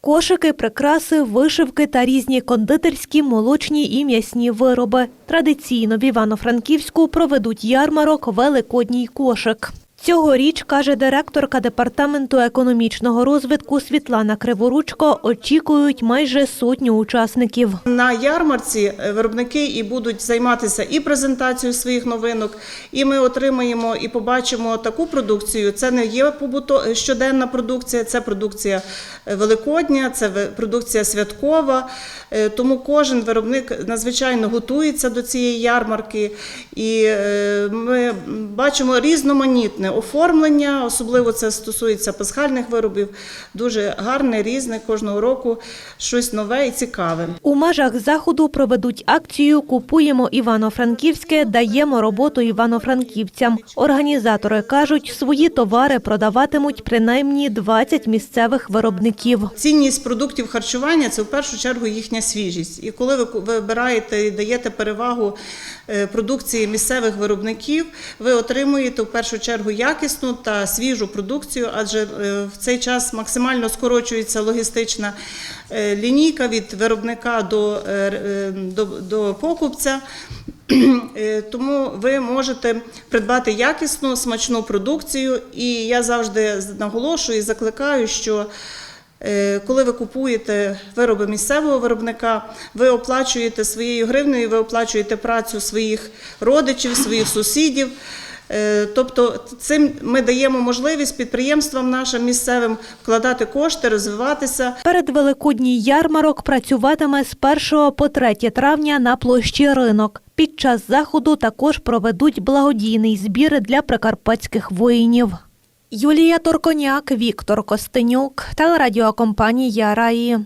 Кошики, прикраси, вишивки та різні кондитерські, молочні і м'ясні вироби. Традиційно в Івано-Франківську проведуть ярмарок Великодній кошик. Цьогоріч, каже директорка департаменту економічного розвитку Світлана Криворучко, очікують майже сотню учасників. На ярмарці е, виробники і будуть займатися і презентацією своїх новинок, і ми отримаємо і побачимо таку продукцію. Це не є побуто щоденна продукція, це продукція е, великодня, це продукція святкова. Е, Тому кожен виробник надзвичайно готується до цієї ярмарки, і е, ми бачимо різноманітне оформлення, особливо це стосується пасхальних виробів. Дуже гарне, різне кожного року щось нове і цікаве. У межах заходу проведуть акцію Купуємо Івано-Франківське, даємо роботу івано-франківцям. Організатори кажуть, свої товари продаватимуть принаймні 20 місцевих виробників. Цінність продуктів харчування це в першу чергу їхня свіжість. І коли ви вибираєте і даєте перевагу е, продукції місцевих виробників, ви отримуєте в першу чергу якісну та свіжу продукцію, адже е, в цей час максимально скорочується логістична е, лінійка від виробника до, е, до, до покупця. Тому ви можете придбати якісну, смачну продукцію. І я завжди наголошую і закликаю, що коли ви купуєте вироби місцевого виробника, ви оплачуєте своєю гривнею, ви оплачуєте працю своїх родичів, своїх сусідів. Е, Тобто цим ми даємо можливість підприємствам нашим місцевим вкладати кошти, розвиватися. Передвеликодній ярмарок працюватиме з 1 по 3 травня на площі ринок. Під час заходу також проведуть благодійний збір для прикарпатських воїнів. Юлія Торконяк, Віктор Костенюк, телерадіокомпанія Раї.